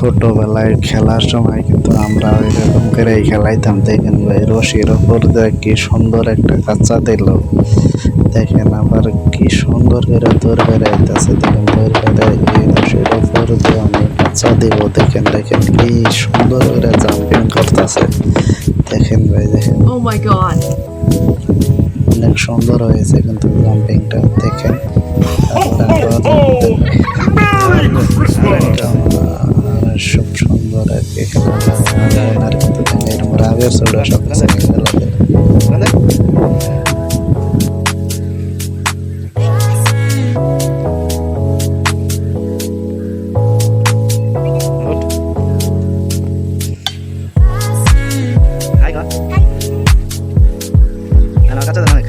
ছোটবেলায় খেলার সময় কিন্তু আমরা এরকম করে খেলাইতাম। দেখেন ভাই রশির ওপর কি সুন্দর একটা কাচ্চা দিল। দেখেন আবার কি সুন্দর করে দৌড় বেড়াইতেছে। দেখেন দৌড় বেড়াই রশির ওপর দিয়ে আমি কাচ্চা দিব। দেখেন দেখেন কি সুন্দর করে জাম্পিং করতেছে। দেখেন ভাই দেখেন। Oh. অনেক সুন্দর হয়েছে কিন্তু জাম্পিংটা দেখেন। ഞാൻ അറുപത്തി രണ്ടായിരം റാവി വർഷം Ano ka sa